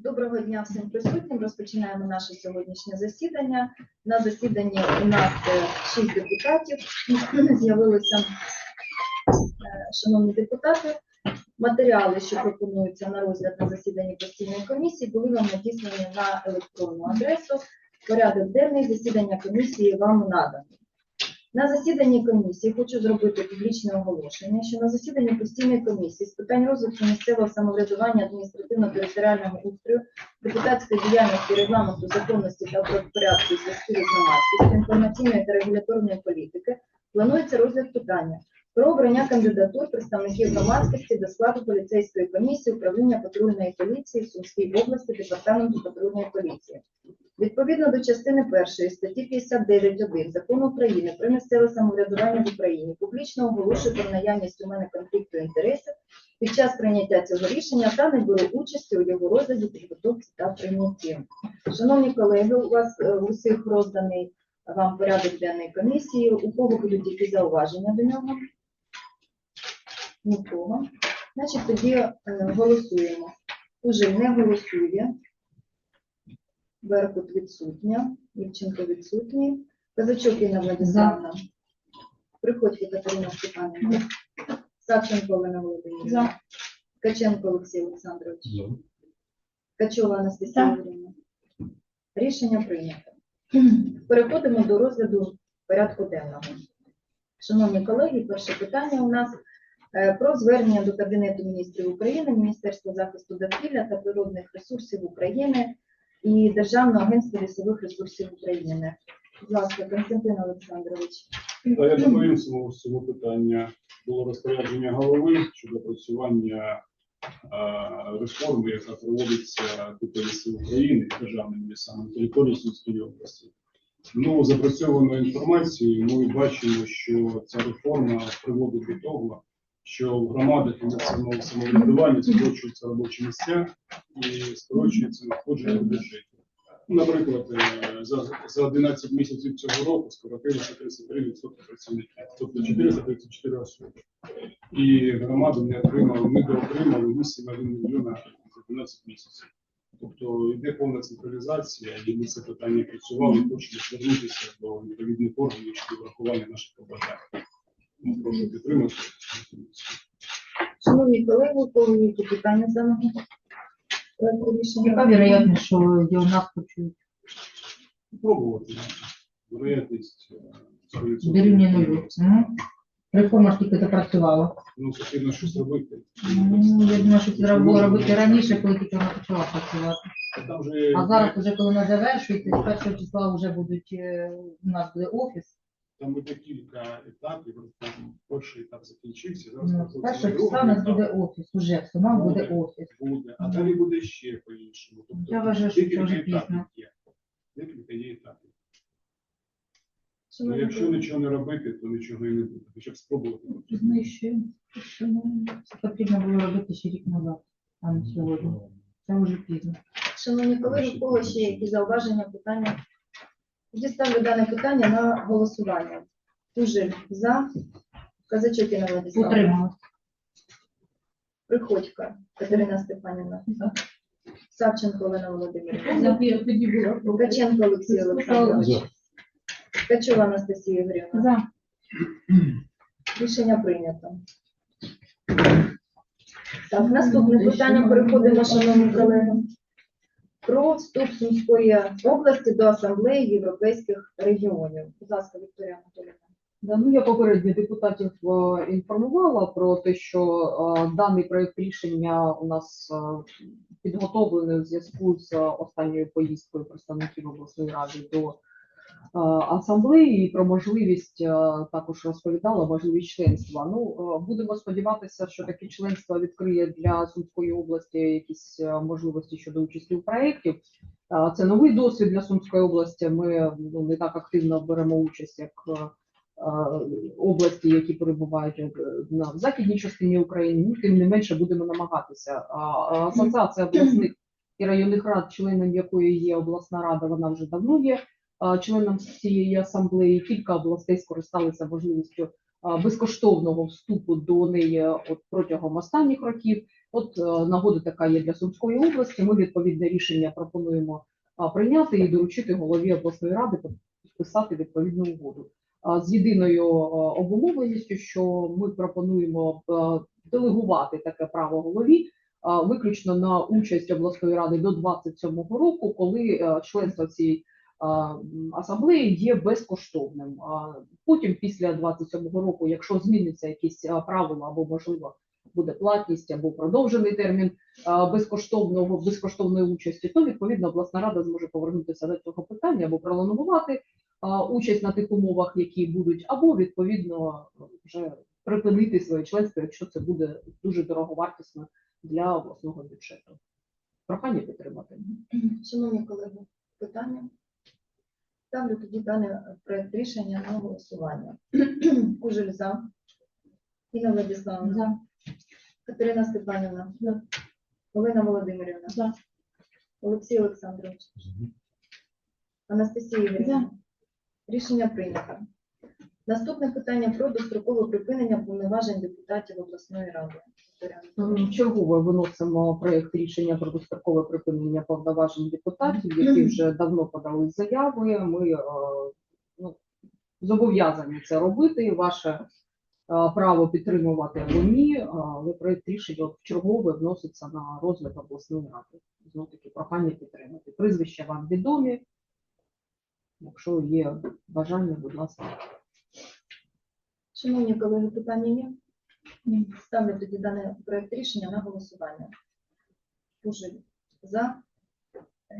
Доброго дня всім присутнім. Розпочинаємо наше сьогоднішнє засідання. На засіданні у нас е, шість депутатів з'явилися. е, Шановні депутати, матеріали, що пропонуються на розгляд на засіданні постійної комісії, були вам надіслані на електронну адресу. Порядок денний засідання комісії вам наданий. На засіданні комісії хочу зробити публічне оголошення, що на засіданні постійної комісії з питань розвитку місцевого самоврядування адміністративно-територіального устрою, депутатської діяльності, регламенту, законності та порядку зв'язку з громадськістю, інформаційної та регуляторної політики планується розгляд питання про обрання кандидатур представників громадськості до складу поліцейської комісії управління патрульної поліції в Сумській області департаменту патрульної поліції. Відповідно до частини першої статті 59.1 Закону України про місцеве самоврядування в Україні публічно оголошую про наявність у мене конфлікту інтересів під час прийняття цього рішення та не беру участі у його розгляді, підготовці та прийнятті. Шановні колеги, у вас е, усіх розданий вам порядок денної комісії. У кого будуть якісь зауваження до нього? Нікого. Значить, тоді е, голосуємо. Уже не голосує. Беркут відсутня, Івченко відсутній. Казачок Інна Владиславна. Приходько Катерина Степанівна. Савченко Олена Володимирівна. За. Ткаченко Олексій Олександрович. Качова Анастасія. Юрійовна. Рішення прийнято. Переходимо до розгляду порядку денного. Шановні колеги, перше питання у нас про звернення до Кабінету міністрів України, Міністерства захисту довкілля та природних ресурсів України і Державного агентства лісових ресурсів України. Будь ласка, Константин Олександрович. Та я доповім з цього питання. Було розпорядження голови щодо опрацювання е, реформи, яка проводиться у ліси України державними лісами на території Сумської області. Ну, запрацьованою інформацією ми бачимо, що ця реформа приводить до того, що в громадах інвестиційного самоврядування скорочуються робочі місця і скорочується надходження. Ну, Наприклад, е, за, за 11 місяців цього року скоротилося 33% працівників, тобто 434 особи. І громади не отримали, ми доотримали 8,1 мільйона за 12 місяців. Тобто йде повна централізація, і ми це питання працювали, і хочемо звернутися до відповідних органів щодо врахування наших побажань. Ну, Прошу підтримати. Шановні колеги, у які питання за нами? Проекту рішення? Яка вероятність, що у нас почують? Пробувати. Вероятність е, 100%. Дорівнює нулю. Мгм. Реформа ж тільки запрацювала. Ну, потрібно щось робити. Ну, Я думаю, що це треба було робити раніше, коли тільки вона почала працювати. А Там же А зараз, вже коли вона завершується, з першого числа вже будуть е, у нас буде офіс. Там буде кілька етапів. Там перший етап закінчився. Зараз Ну, числа у нас буде офіс. Уже в Сумах буде офіс. Буде, а далі буде ще по-іншому. Тобто Я вважаю, що це декілька вже етапів пізно. є. Декілька є етапів. Ну, якщо нічого не робити, то нічого і не буде. Хоча б спробувати. Ще, ну, Це потрібно було робити ще рік назад, а не сьогодні. Це вже пізно. Шановні колеги, у кого ще які зауваження, питання? Тоді ставлю дане питання на голосування. Тужель за. Казачок Інна Владиславовна. Утрималась. Приходько Катерина Степанівна. Савченко Олена Володимирівна. За. Ткаченко Олексій Олександрович. Ткачова Анастасія Ігорівна. За. Рішення прийнято. Так, наступне питання переходимо, шановні колеги. Про вступ Сумської області до Асамблеї Європейських регіонів. Будь ласка, Вікторія Анатолійовна. Ну я попередньо депутатів е, інформувала про те, що е, даний проект рішення у нас е, підготовлений у зв'язку з останньою поїздкою представників обласної ради до асамблеї і про можливість е, також розповідала можливість членства. Ну е, будемо сподіватися, що таке членство відкриє для Сумської області якісь е, можливості щодо участі у проєкті. Е, Це новий досвід для Сумської області. Ми ну, не так активно беремо участь, як е, е, області, які перебувають е, на західній частині України, ну, тим не менше будемо намагатися. Асоціація обласних і районних рад, членом якої є обласна рада, вона вже давно є а, членом цієї асамблеї. Кілька областей скористалися можливістю безкоштовного вступу до неї от протягом останніх років. От е, нагода така є для Сумської області. Ми відповідне рішення пропонуємо прийняти і доручити голові обласної ради підписати відповідну угоду. З єдиною е, обумовленістю, що ми пропонуємо е, делегувати таке право голові виключно на участь обласної ради до 27-го року, коли е, членство цієї асамблеї є безкоштовним. Потім, після 27-го року, якщо зміниться якісь правила або можливо буде платність або продовжений термін безкоштовного безкоштовної участі, то відповідно обласна рада зможе повернутися до цього питання або пролонгувати участь на тих умовах, які будуть, або відповідно вже припинити своє членство, якщо це буде дуже дороговартісно для обласного бюджету. Прохання підтримати. Шановні колеги, питання? Ставлю тоді даний проєкт рішення на голосування. Кужель за. Інна Владиславовна. За. Катерина Степанівна. Олена Володимирівна. За. Олексій Олександрович. Анастасія Ігорівна. Рішення прийнято. Наступне питання про дострокове припинення повноважень депутатів обласної ради. М, Чергове виносимо проєкт рішення про дострокове припинення повноважень депутатів, які вже давно подали заяви. Ми е, ну, зобов'язані це робити. Ваше е, право підтримувати або ні, е, але проєкт рішення чергове вноситься на розгляд обласної ради. Знову таки прохання підтримати. Прізвища вам відомі. Якщо є бажання, будь ласка. Шановні колеги, питання є? Ні. Ставлю тоді даний проект рішення на голосування. Кужель за.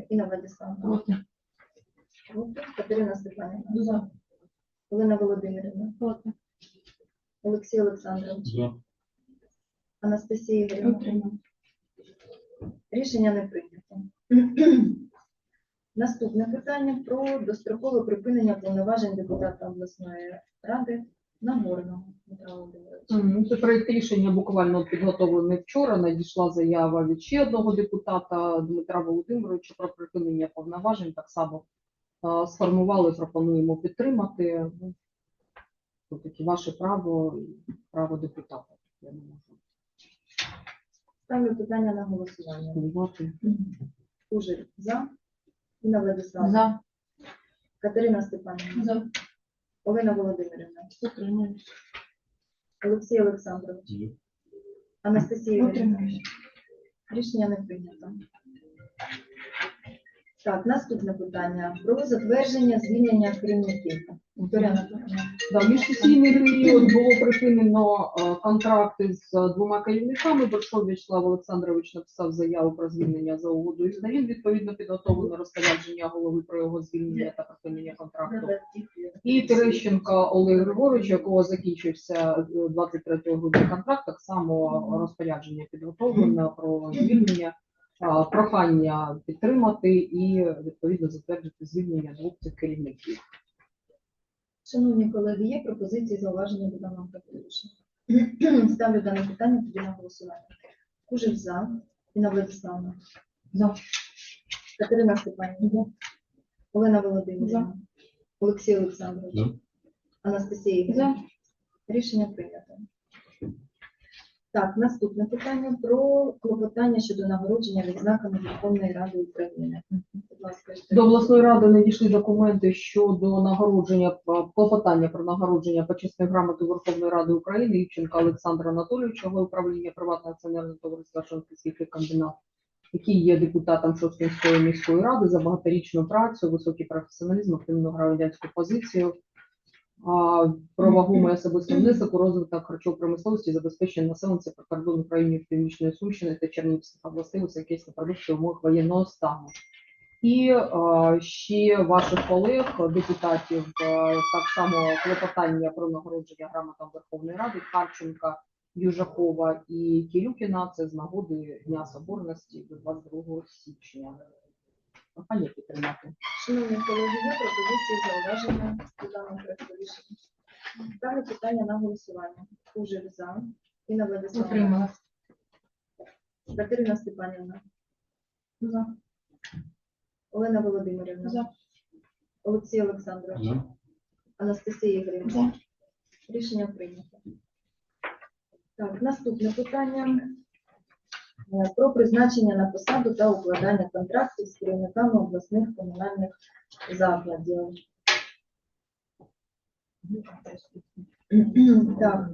Інна Владиславовна. Проти. Проти. Катерина Степанівна. За. Олена Володимирівна. Проти. Олексій Олександрович. За. Анастасія Ігорівна. Утримав. Рішення не прийнято. Наступне питання про дострокове припинення повноважень депутата обласної ради Нагорного Дмитра Володимировича. Це проєкт рішення буквально підготовлений вчора. Надійшла заява від ще одного депутата Дмитра Володимировича про припинення повноважень. Так само сформували, пропонуємо підтримати. Ну, Все-таки ваше право, і право депутата. Я не можу Ставлю питання на голосування. впливати. Кужель за. Інна Владиславовна. За. Катерина Степанівна. За. Олена Володимирівна. Утримуюсь. Олексій Олександрович. Анастасія Ігорівна. Рішення не прийнято. Так, наступне питання про затвердження звільнення керівників. Вікторія Да, міжсесійний період було припинено е, контракти з е, двома керівниками. Боршов Вячеслав Олександрович написав заяву про звільнення за угодою з ним. Відповідно, підготовлено розпорядження голови про його звільнення та припинення контракту. І Терещенко Олег Григорович, якого закінчився е, 23 грудня контракт, так само розпорядження підготовлено про звільнення, прохання підтримати і відповідно затвердити звільнення двох цих керівників. Шановні колеги, є пропозиції зауваження до даного рішення? Ставлю дане питання тоді на голосування. Кужель за. Інна Владиславовна. За. Катерина Степанівна. Олена Володимирівна. Олексій Олександрович. За. Анастасія Ігорівна. Рішення прийнято. Так, наступне питання про клопотання щодо нагородження відзнаками Верховної Ради України. Будь ласка, До обласної ради надійшли документи щодо нагородження п- клопотання про нагородження почесної грамоти Верховної Ради України Івченка Олександра Анатолійовича, управління приватного акціонерного товариства Шонківський комбінат, який є депутатом Шосткинської міської ради за багаторічну працю, високий професіоналізм, активну громадянську позицію. Про вагомий особистий внесок у розвиток харчової промисловості, забезпечення населення прикордонних районів Північної Сумщини та Чернігівських областей високісних продуктів в умовах воєнного стану. І е, ще ваших колег, депутатів, е, так само клопотання про нагородження грамотам Верховної Ради Харченка, Южакова і Кілюкіна. Це з нагоди Дня Соборності до 22 січня. Прохання підтримати. Шановні колеги, є пропозиції зауваження до даного проекту рішення. Ставлю питання на голосування. Кужель за. Інна Владиславовна. Утримав. Катерина Степанівна. За. Олена Володимирівна. За. Олексій Олександрович. За. Анастасія Ігорівна. За. Рішення прийнято. Так, наступне питання Про призначення на посаду та укладання контрактів з керівниками обласних комунальних закладів. Так,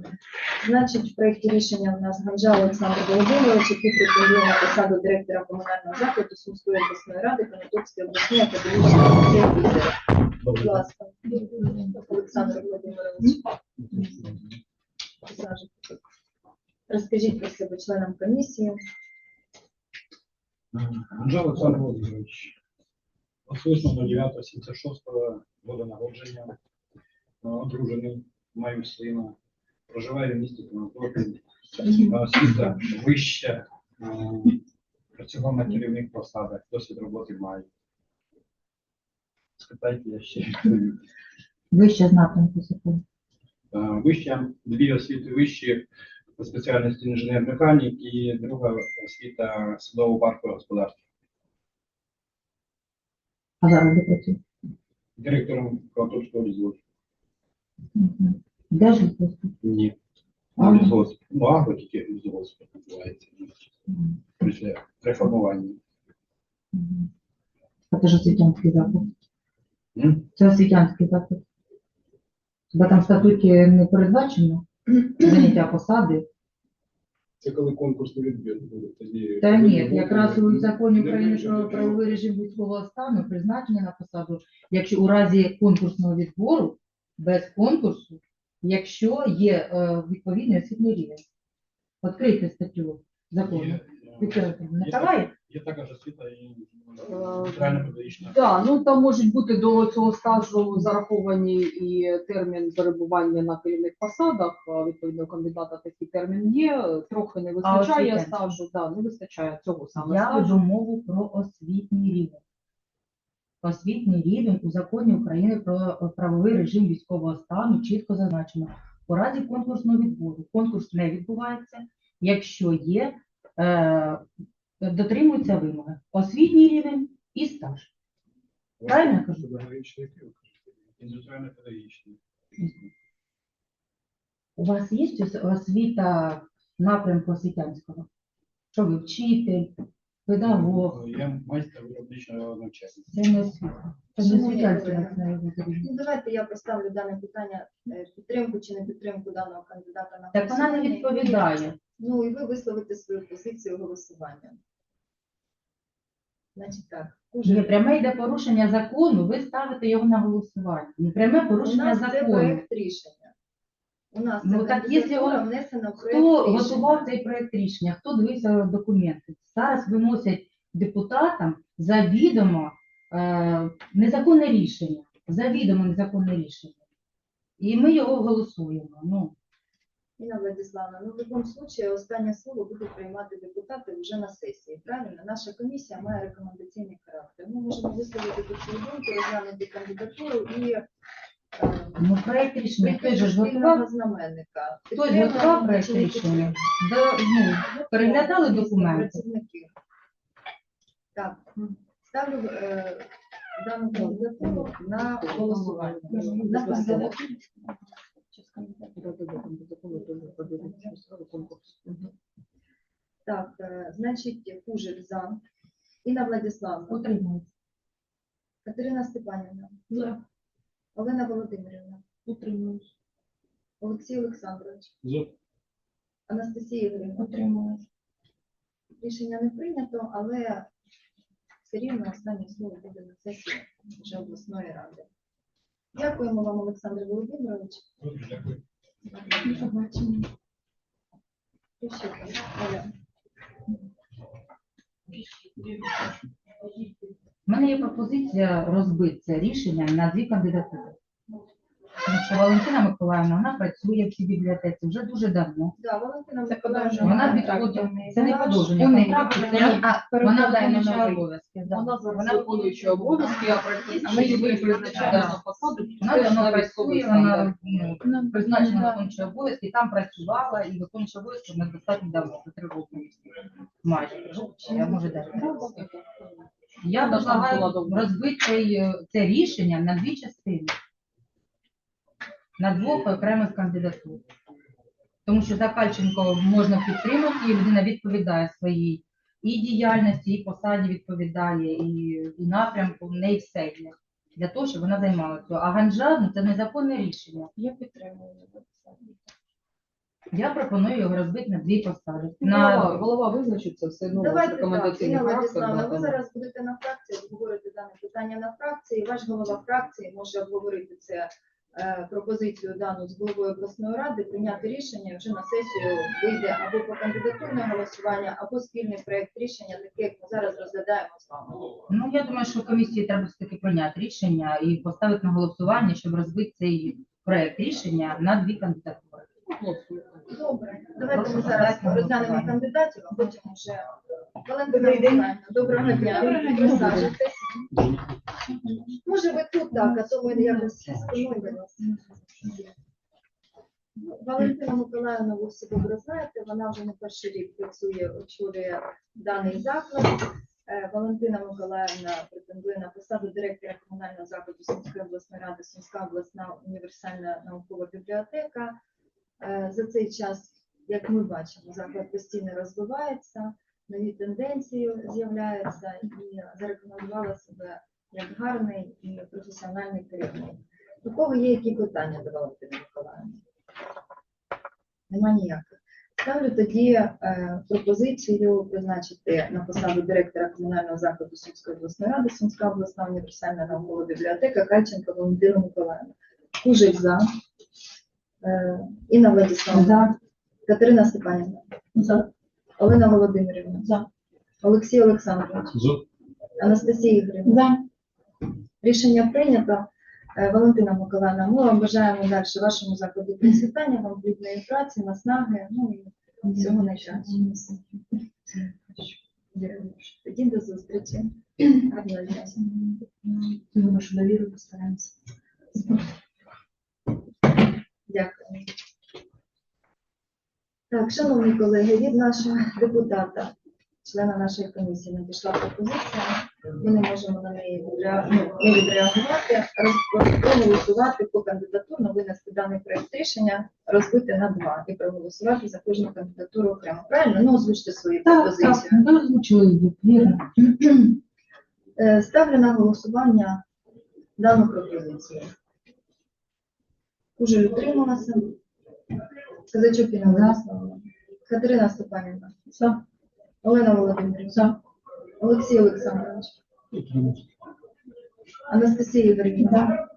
значить, в проєкті рішення у нас Ганжа Олександр Володимирович, який претендує на посаду директора комунального закладу Сумської обласної ради Конотопської обласної академічної музею. Будь ласка, Олександр Володимирович. Розкажіть про себе членам комісії. Анжел Олександр Володимирович, особисто 0976 року народження, е, одружений, маю сина, проживаю в місті Конотопі, освіта вища, працював на керівних посадах, досвід роботи маю. Спитайте, я ще відповім. Вище знаком посипу. Е, Вища, дві освіти вищі спеціальності інженер-механік і друга освіта судово паркового господарства. А зараз де працює? Директором Конотопського лісгоспу. Де ж? Ні. А. Лісгосп. Ну, агро тільки лісгосп називається. Після реформування. Мгм. А це ж освітянський заклад. М? Це освітянський заклад. Бо там в статуті не передбачено заняття посади. Це коли конкурсний відбір буде, тоді... Та ні, якраз у законі України про правовий режим військового стану призначення на посаду, якщо у разі конкурсного відбору без конкурсу, якщо є е, відповідний освітній рівень. Відкрийте статтю закону. Віктор є, Миколаїв? Є також освіта і Е, центрально-медична. Да, ну там можуть бути до цього стажу зараховані і термін перебування на керівних посадах. а, Відповідно, кандидата такий термін є. Трохи не вистачає стажу, да, не вистачає цього саме Я стажу. веду мову про освітній рівень. Освітній рівень у законі України про правовий режим військового стану чітко зазначено. У разі конкурсного відбору конкурс не відбувається, якщо є, е, дотримуються вимоги. Освітній рівень і стаж. Правильно кажу? Педагогічний. Індустріально-педагогічна. У вас є освіта напрямку освітянського? Що ви вчитель, педагог? Я майстер виробничого навчання. Це не освіта. Це не Шановні колеги, національний рівень. Ну, давайте я поставлю дане питання е, підтримку чи не підтримку даного кандидата на Так вона не голосування. відповідає. Ну і ви висловите свою позицію голосування. Значить так, Є пряме йде порушення закону, ви ставите його на голосування. Не пряме у порушення нас це закону. проєкт рішення. У нас Ну, це так, кандидатура якщо внесена в проєкт Хто рішення. готував цей проект рішення? Хто дивився документи? Зараз виносять депутатам завідомо е, незаконне рішення. Завідомо незаконне рішення. І ми його голосуємо. Ну, Інна Владиславовна, ну в будь-якому випадку останнє слово будуть приймати депутати вже на сесії. Правильно? Наша комісія має рекомендаційний характер. Ми можемо висловити тут свою думку, розглянути кандидатуру і ну проект рішення, же ж готував, знаменника. хтось Підтримуємо готував проект рішення. Да, ну, переглядали Дійсно, документи. працівники. Так, ставлю е, дану кандидатуру на голосування. На. Так, е, значить, Кужель за. Інна Владиславовна, Утримується. Катерина Степанівна, За. Олена Володимирівна, Утримується. Олексій Олександрович, За. Анастасія Ігорівна. Утримується. Рішення не прийнято, але все рівно останнє слово буде на сесії вже обласної ради. Дякуємо вам, Олександр Володимирович. Дякую. До побачення. І ще там, Оля. У мене є пропозиція розбити це рішення на дві кандидатури. Тому що Валентина Миколаївна вона працює в цій бібліотеці вже дуже давно. Да, Валентина Це Миколаївна. Вона відходить. Це не подовження контракту, це вона- вона виконуюча обов'язки. да. Вона зараз виконуюча обов'язки, а проект ми її призначаємо на посаду. Вона давно працює, вона ну, призначена на виконуючі обов'язки, там працювала і виконуюча обов'язки вона достатньо давно, за три роки. Майже, а може навіть. Я Вона була розбити цей, це рішення на дві частини. На двох окремих кандидатур. Тому що Закальченко можна підтримати, і людина відповідає своїй і діяльності, і посаді відповідає, і, і напрямку, в неї все є. Для того, щоб вона займалася. цим. А ганджа ну, це незаконне рішення. Я підтримую. Я пропоную його розбити на дві посади. На голова визначиться все одно Давайте так, характер. Владиславовна, ви зараз будете на фракції обговорити дане питання на фракції. Ваш голова фракції може обговорити це е, пропозицію дану з головою обласної ради, прийняти рішення вже на сесію вийде або по кандидатурне голосування, або спільний проект рішення, таке як ми зараз розглядаємо з вами. Ну, я думаю, що комісії треба все-таки прийняти рішення і поставити на голосування, щоб розбити цей проект рішення на дві кандидатури. Добре, давайте ми зараз розглянемо кандидатів, а потім вже Валентина Миколаївна, доброго дня. Присаджуйтесь. Може ви тут так, а то ми якось спиною вас. Валентина Миколаївна, ви всі добре знаєте, вона вже не перший рік працює, очолює даний заклад. Е, Валентина Миколаївна претендує на посаду директора комунального закладу Сумської обласної ради, Сумська обласна універсальна наукова бібліотека. Е, За цей час, як ми бачимо, заклад постійно розвивається, нові тенденції з'являються і зарекомендувала себе як гарний і професіональний керівник. У кого є які питання до Валентини Миколаївни? Нема ніяких. Ставлю тоді е, пропозицію призначити на посаду директора комунального закладу Сумської обласної ради, Сумська обласна універсальна наукова бібліотека Кальченко Валентину Миколаївну. Кужик за. Е, Інна Владиславовна. За. Катерина Степанівна. За. Олена Володимирівна. За. Олексій Олександрович. Анастасія Ігорівна. За. Рішення прийнято. Е, Валентина Миколаївна, ми вам бажаємо далі вашому закладу процвітання, вам плідної праці, наснаги, ну і всього найкращого. Тоді до зустрічі. Гарного дня. Думаю, що довіру постараємося. Дякую. Так, шановні колеги, від нашого депутата, члена нашої комісії, надійшла пропозиція. Ми не можемо на неї ну, не відреагувати, проголосувати по кандидатурно, винести даний проект рішення, розбити на два і проголосувати за кожну кандидатуру окремо. Правильно? Ну, озвучте свої Так, пропозиції. так, ви озвучили її, вірно. Е, Ставлю на голосування дану пропозицію. Уже утрималася. Казачок Інна Владиславовна. Катерина Степанівна. За. Олена Володимирівна. За. Олексій Олександрович. Анастасія Ігорівна.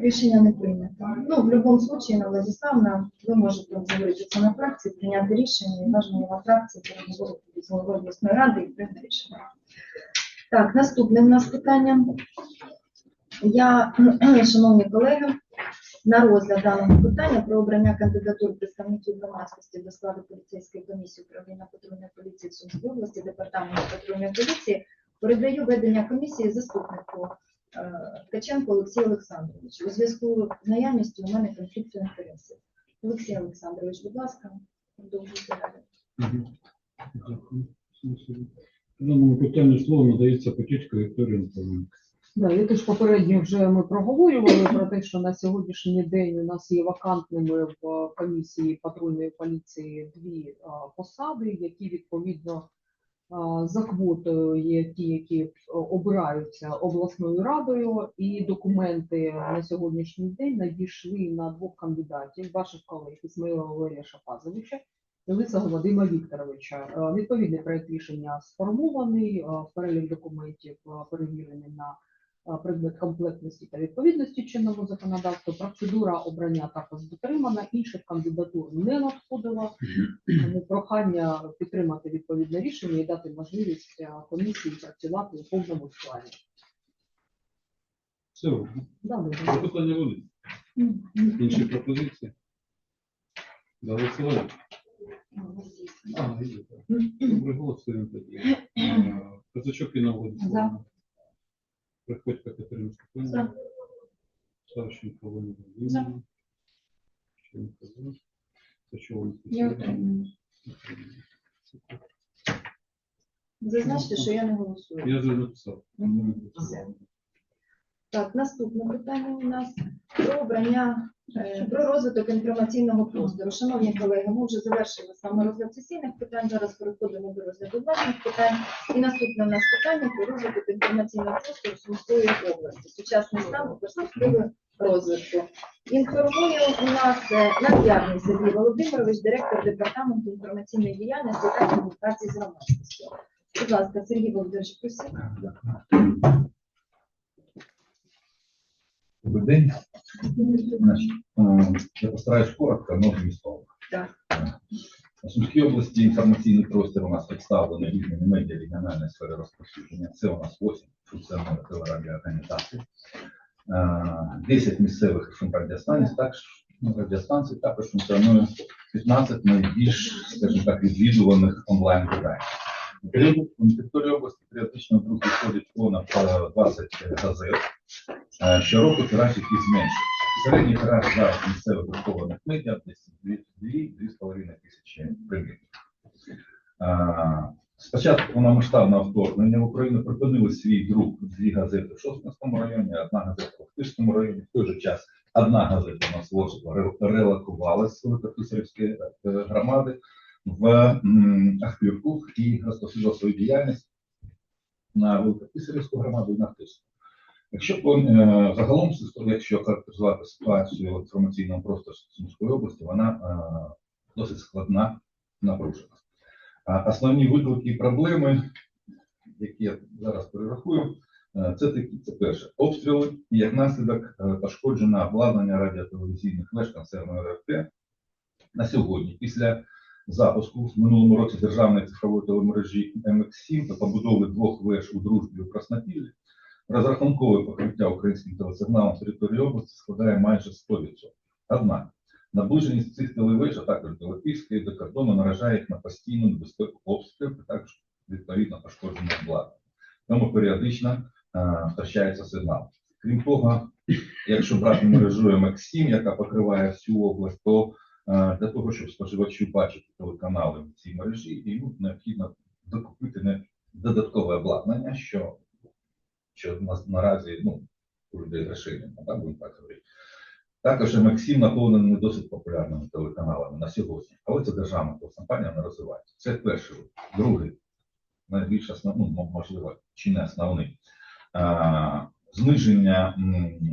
Рішення не прийнято. Ну, в будь-якому випадку, Інна Владиславовна, ви можете обговорити на фракції, прийняти рішення, і важливо на фракції переговорити з головою обласної ради і прийняти рішення. Так, наступне в нас питання. Я, шановні колеги, на розгляд даного питання про обрання кандидатур представників громадськості до складу поліцейської комісії управління патрульної поліції в області, департаменту патрульної поліції передаю ведення комісії заступнику е, Ткаченко Олексію Олександровичу. У зв'язку з наявністю у мене конфлікту інтересів. Олексій Олександрович, будь ласка, продовжуйте далі. Дякую. Даному питанні слово надається Потічко Вікторії Миколаївні. І теж попередньо вже ми проговорювали про те, що на сьогоднішній день у нас є вакантними в комісії патрульної поліції дві посади, які відповідно за квотою є ті, які обираються обласною радою, і документи на сьогоднішній день надійшли на двох кандидатів, ваших колег Ісмаїла Валерія Шапазовича Лисого Вадима Вікторовича. Відповідний проект рішення сформований, перелік документів перевірений на предмет комплектності та відповідності чинного законодавства. Процедура обрання також дотримана, інших кандидатур не надходило. Тому прохання підтримати відповідне рішення і дати можливість е, комісії працювати у повному складі. Все, Да, добре. запитання буде. Інші пропозиції? За голосування? А, є. Добре, голосуємо тоді. Е, Козачок Інна Владиславовна. Приходько Катерина Степанівна. Савченко Олена Володимирівна. Ченко за. Сачова Я Анастасія. Зазначте, що я не голосую. Я вже написав. Мгм. Все. Так, наступне питання у нас про обрання, е, про розвиток інформаційного простору. Шановні колеги, ми вже завершили саме розгляд сесійних питань. Зараз переходимо до розгляду власних питань. І наступне у нас питання про розвиток інформаційного простору Сумської області. Сучасний стан перспективи розвитку. Інформує у нас е, Над'ярний Сергій Володимирович, директор департаменту інформаційної діяльності та комунікації з громадськістю. Будь ласка, Сергій Володимирович, просіть. Добрий день. Е, я постараюсь коротко, но змістовно. Так. У Сумській області інформаційний простір у нас представлений різними медіа регіональної сфери розповсюдження. Це у нас 8 функціональних телерадіоорганізацій, Е, 10 місцевих фм радіостанцій, також ну, радіостанцій також функціонує 15 найбільш, скажімо так, відвідуваних онлайн На території області періодично в друг виходить понад е, 20 газет. Е, Щороку тираж який зменшується. Середній тираж зараз місцевих друкованих медіа десь 2-2,5 тисячі примірів. Е, Спочатку повномасштабного вторгнення в Україну припинили свій друк дві газети в Шостинському районі, одна газета в Охтирському районі. В той же час одна газета у нас Ворскла ре- релокувалась з Великописарівської е, громади в Ахтирку і розповсюджувала свою діяльність на Великописарівську громаду і на Ахтирську. Якщо по- е, загалом, якщо характеризувати ситуацію в інформаційному просторі Сумської області, вона е, досить складна, напружена. Основні виклики і проблеми, які я зараз перерахую, е, це такі: це перше обстріли і як наслідок пошкоджено обладнання радіотелевізійних веж концерну РФТ. На сьогодні, після запуску в минулому році державної цифрової телемережі МХ7 та побудови двох веж у дружбі у Краснопіллі, розрахункове покриття українським телесигналом території області складає майже 100%. Однак наближеність цих телевеж, а також Латвійської до кордону наражає їх на постійну небезпеку обстрілів, а також відповідно пошкодження обладнання. Тому періодично е, втрачається сигнал. Крім того, якщо брати мережу МХ7, яка покриває всю область, то для того, щоб споживачу бачити телеканали в цій мережі, йому необхідно докупити не додаткове обладнання, що, що на- наразі ну, у людей грошей так будемо так говорити. Також Максим наповнений досить популярними телеканалами на сьогодні, але це державна компанія не розвивається. Це перший. Другий, найбільш основний, ну, можливо, чи не основний. Зниження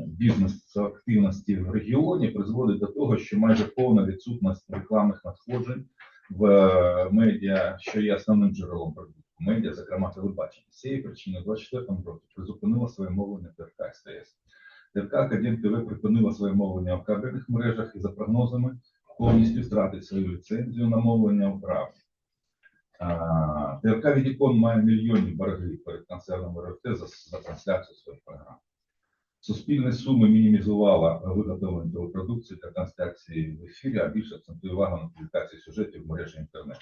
бізнес-активності в регіоні призводить до того, що майже повна відсутність рекламних надходжень в е, медіа, що є основним джерелом продукту. Медіа, зокрема телебачення. З цієї причини у 24-му році призупинила своє мовлення ТРК СТС. ТРК Академ ТВ припинила своє мовлення в кабельних мережах і за прогнозами повністю втратить свою ліцензію на мовлення в травні. ТРК Відікон має мільйонні борги перед концерном РФТ за, трансляцію своїх програм. Суспільні суми мінімізувала виготовлення телепродукції та трансляції в ефірі, а більше акцентує увагу на публікації сюжетів в мережі інтернету.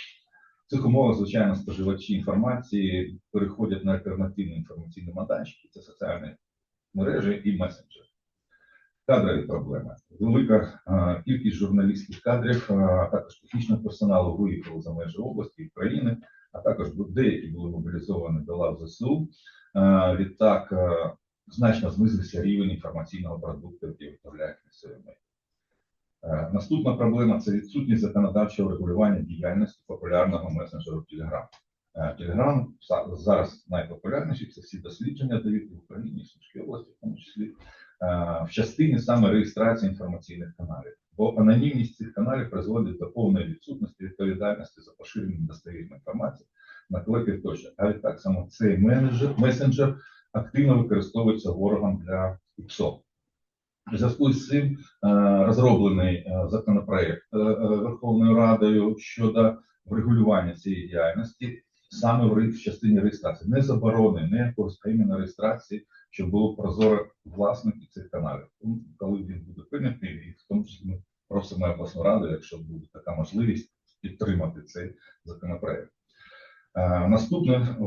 В цих умовах, звичайно, споживачі інформації переходять на альтернативні інформаційні майданчики, це соціальні мережі і месенджери. Кадрові проблеми. Велика кількість журналістських кадрів, а також технічного персоналу виїхали за межі області і країни, а також деякі були мобілізовані до лав ЗСУ. Відтак значно знизився рівень інформаційного продукту, який виставляють місцеві медіа. Наступна проблема це відсутність законодавчого регулювання діяльності популярного месенджеру Telegram. Telegram зараз найпопулярніший, це всі дослідження дають в Україні, в Сумській області, в тому числі, в частині саме реєстрації інформаційних каналів. Бо анонімність цих каналів призводить до повної відсутності відповідальності за поширення недостовірної інформації на колектив тощо. А відтак саме цей менеджер, месенджер активно використовується ворогом для ІПСО. У зв'язку з цим е, розроблений е, законопроект е, е, Верховною Радою щодо врегулювання цієї діяльності саме в частині реєстрації, не заборони, не якогось а іменно реєстрації, щоб було прозоро власників цих каналів. Коли він буде прийнятий, і в тому числі ми просимо обласну раду, якщо буде така можливість, підтримати цей законопроект. Е, Наступне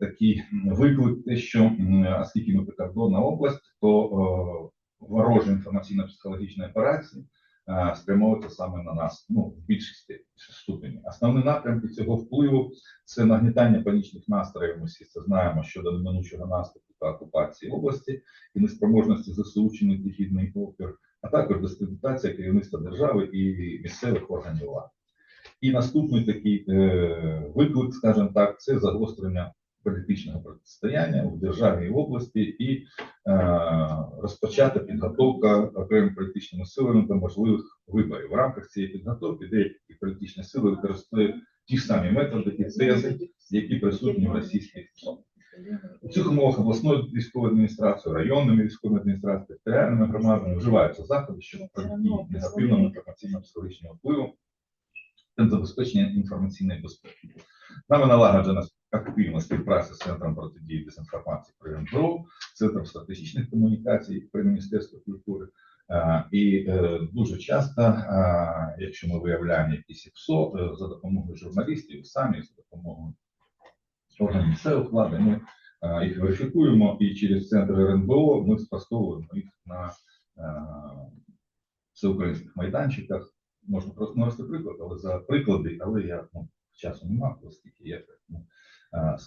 такий виклик, те, що оскільки ми прикордонна область, то ворожі інформаційно-психологічні операції е, спрямовуються саме на нас, ну, в більшості ступені. Основні напрямки цього впливу це нагнітання панічних настроїв. Ми всі це знаємо щодо неминучого наступу та окупації області і неспроможності ЗСУ чинити гідний опір, а також дискредитація керівництва держави і місцевих органів влади. І наступний такий е, виклик, скажімо так, це загострення політичного протистояння в державі і області і е, розпочата підготовка окремими політичними силами до можливих виборів. В рамках цієї підготовки деякі політичні сили використовують ті ж самі методи і тези, які присутні в російських СО. У цих умовах обласною військовою адміністрацією, районними військовими адміністраціями, територіальними громадами вживаються заходи щодо протидії негативному інформаційному психологічному впливу та забезпечення інформаційної безпеки. Нами налагоджена активна співпраця з Центром протидії дезінформації при МПРО, Центром стратегічних комунікацій при Міністерстві культури. І е, дуже часто, якщо ми виявляємо якісь ІПСО, е, за допомогою журналістів, самі за допомогою органів місцевих влади, ми їх верифікуємо, і через центр РНБО ми спростовуємо їх на всеукраїнських майданчиках. Можна просто навести приклад, але за приклади, але я ну, часу немає, оскільки я ну, е.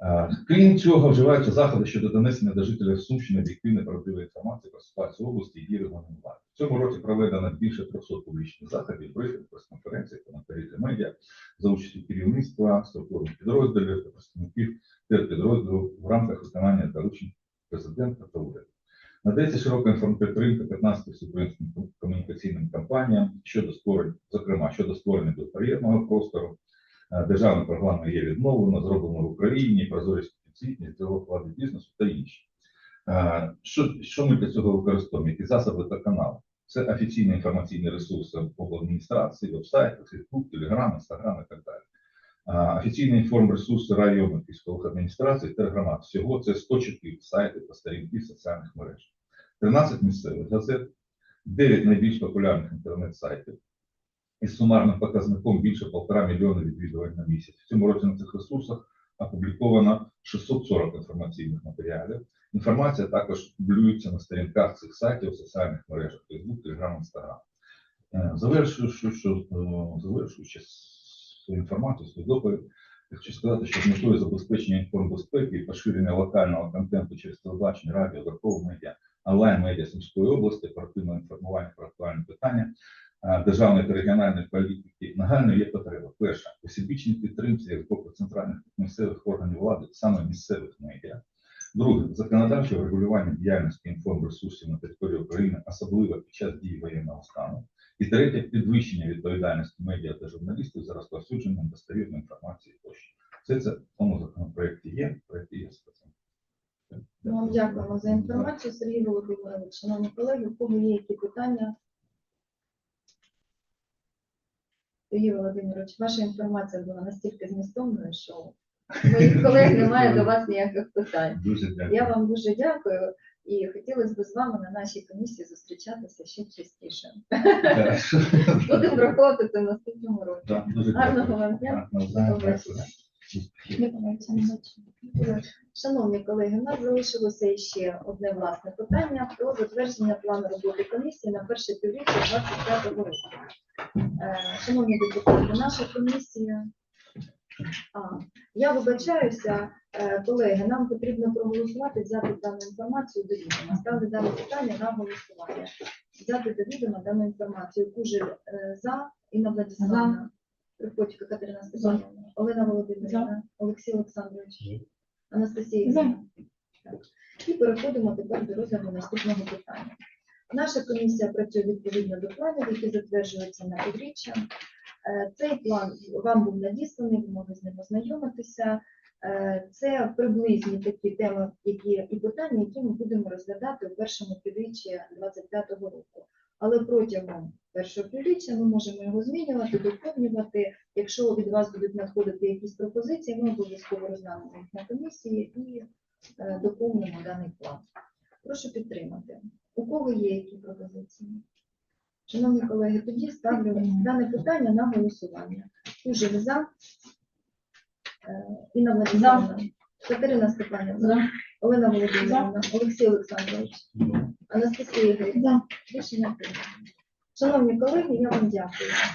Е, Крім цього, вживаються заходи щодо донесення до жителів Сумщини об'єктивної правдивої інформації про ситуацію області і її регіональної. В цьому році проведено більше 300 публічних заходів, брифінг, прес-конференцій, коментарі для медіа за участю керівництва, структурних підрозділів та представників підрозділів в рамках виконання доручень президента та уряду. Надається широка інформпідтримка 15 всеукраїнським комунікаційним кампаніям щодо створення, зокрема щодо створення безбар'єрного простору. Державна програма є відновлена, зроблена в Україні, прозорість підсвітність, діалог влади бізнесу та інші. Що, що ми для цього використовуємо? Які засоби та канали? Це офіційні інформаційні ресурси обладміністрації, веб-сайти, Фейсбук, Телеграм, Інстаграм і так далі. Офіційні інформресурси районних військових адміністрацій та громад. Всього це 104 сайти та сторінки соціальних мереж, 13 місцевих газет, 9 найбільш популярних інтернет-сайтів із сумарним показником більше 1,5 мільйона відвідувань на місяць. В цьому році на цих ресурсах опубліковано 640 інформаційних матеріалів. Інформація також публюється на сторінках цих сайтів соціальних мережах Facebook, Telegram, Instagram. Е, Завершуючи, що, е, завершуючи інформацію, свою доповідь, я хочу сказати, що з метою забезпечення інформбезпеки і поширення локального контенту через телебачення, радіо, друкові медіа, онлайн-медіа Сумської області, оперативного інформування про актуальні питання е, державної та регіональної політики нагально є потреба. Перша усебічній підтримці з боку центральних місцевих органів влади, саме місцевих медіа. Друге, законодавче врегулювання діяльності інформресурсів на території України, особливо під час дії воєнного стану. І третє підвищення відповідальності медіа та журналістів за розповсюдження достовірної інформації тощо. Все це в тому законопроекті є, в проекті є. Ми вам дякуємо за інформацію, Сергій Володимирович. Шановні колеги, у кого є які питання? Сергій Володимирович, ваша інформація була настільки змістовною, що моїх колег немає до вас ніяких питань. Дуже дякую. Я вам дуже дякую і хотілося б з вами на нашій комісії зустрічатися ще частіше. Будемо враховувати це в наступному році. Гарного вам дня. Шановні колеги, у нас залишилося ще одне власне питання про затвердження плану роботи комісії на перше півріччя 25 року. Е, Шановні депутати, наша комісія. А, я вибачаюся, е, колеги, нам потрібно проголосувати, взяти дану інформацію до відома. Ставлю дане питання на голосування. Взяти до відома дану інформацію. Кужель е, за, Інна Владиславовна, Приходько Катерина Степанівна, Олена Володимирівна, Олексій Олександрович, Анастасія Ігорівна. І переходимо тепер до розгляду наступного питання. Наша комісія працює відповідно до планів, які затверджуються на півріччя. Е, Цей план вам був надісланий, ви могли з ним ознайомитися. Е, Це приблизні такі теми, які і питання, які ми будемо розглядати у першому півріччі 2025 року. Але протягом першого півріччя ми можемо його змінювати, доповнювати. Якщо від вас будуть надходити якісь пропозиції, ми обов'язково розглянемо їх на комісії і е, доповнимо даний план. Прошу підтримати. У кого є які пропозиції? Шановні колеги, тоді ставлю дане питання на голосування. Кужель за. Е, Інна Владиславовна. Катерина Степанівна. Олена Володимирівна. Олексій Олександрович. Анастасія Ігорівна. Рішення прийнято. Шановні колеги, я вам дякую.